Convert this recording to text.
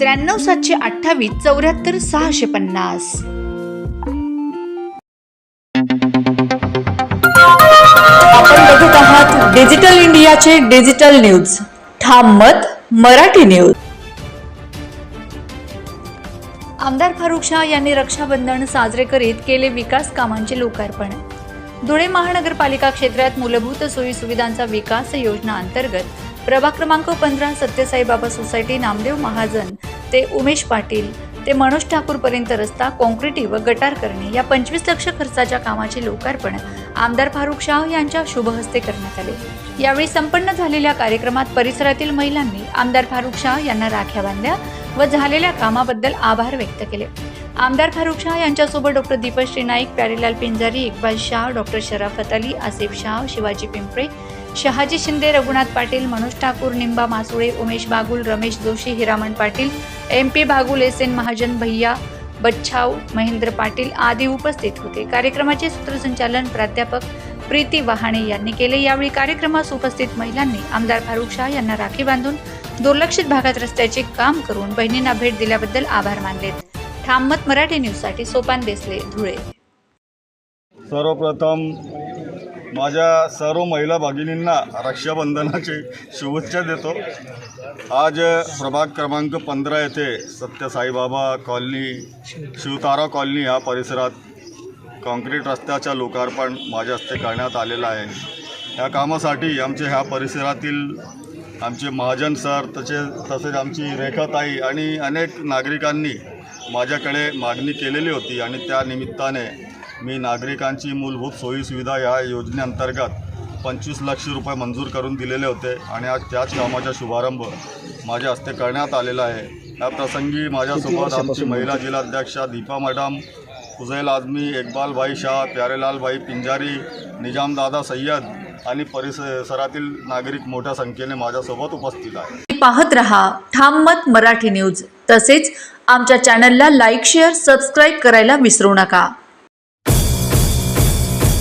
त्र्याण्णव सातशे अठ्ठावीस चौऱ्याहत्तर सहाशे पन्नास. आपण बघत आहात डिजिटल इंडियाचे डिजिटल न्यूज. ठाम मत मराठी न्यूज. आमदार फारुख शाह यांनी रक्षाबंधन साजरे करीत केले विकास कामांचे लोकार्पण. धुळे महानगरपालिका क्षेत्रात मूलभूत सोयी सुविधांचा विकास योजना अंतर्गत प्रभाग क्रमांक पंधरा सत्यसाई बाबा सोसायटी नामदेव महाजन ते उमेश पाटील ते मनोज ठाकूरपर्यंत रस्ता कॉन्क्रिटी व गटार करणे या पंचवीस लक्ष खर्चाच्या कामाचे लोकार्पण आमदार फारुख शाह यांच्या शुभहस्ते करण्यात आले. यावेळी संपन्न झालेल्या कार्यक्रमात परिसरातील महिलांनी आमदार फारुख शाह यांना राख्या बांधल्या व झालेल्या कामाबद्दल आभार व्यक्त केले. आमदार फारुख शाह यांच्यासोबत doctor Deepak Naik Pyarelal Pinjari Iqbal Shah doctor Sharafat Ali Asif Shah Shivaji Pimple Shahaji Shinde Raghunath Patil Manoj Thakur Nimba Masule Umesh Bagul Ramesh Joshi Hiraman Patil M P Bagul S N Mahajan भैया बच्छाव महेंद्र पाटील आदी उपस्थित होते. कार्यक्रमाचे सूत्रसंचालन प्राध्यापक प्रीती वहाणे यांनी केले. यावेळी कार्यक्रमास उपस्थित महिलांनी आमदार फारुख शाह यांना राखी बांधून दुर्लक्षित भागात रस्त्याचे काम करून बहिणींना भेट दिल्याबद्दल आभार मानलेत ठाममत मराठी न्यूजसाठी सोपान देसले धुळे. सर्वप्रथम माझ्या सर्व महिला भगिनींना रक्षाबंधनाची शुभेच्छा देतो. आज प्रभाग क्रमांक पंधरा येथे सत्य साईबाबा कॉलनी शिवतारा कॉलनी ह्या परिसरात कॉन्क्रीट रस्त्याच्या लोकार्पण माझ्या हस्ते करण्यात आलेलं आहे. या कामासाठी आमचे ह्या परिसरातील आमचे महाजन सर तसे तसेच आमची रेखाताई आणि अनेक नागरिकांनी माझ्याकडे मागणी केलेली होती आणि त्या निमित्ताने मी नागरिकांची मूलभूत सोयीसुविधा या योजनेअंतर्गत पंचवीस लक्ष रुपये मंजूर करून दिलेले होते आणि आज त्याच कामाचा शुभारंभ माझ्या हस्ते करण्यात आलेला आहे. या प्रसंगी माझ्यासोबत आमची महिला जिल्हाध्यक्षा दीपा मॅडम फुजैल आझमी इकबाल भाई शाह प्यारेलाल भाई पिंजारी निजामदादा सय्यद आणि परिसरातील नागरिक मोठ्या संख्येने माझ्यासोबत उपस्थित आहे पाहत रहा ठाममत मराठी न्यूज. तसेच आमच्या चॅनलला लाईक शेअर सबस्क्राईब करायला विसरू नका.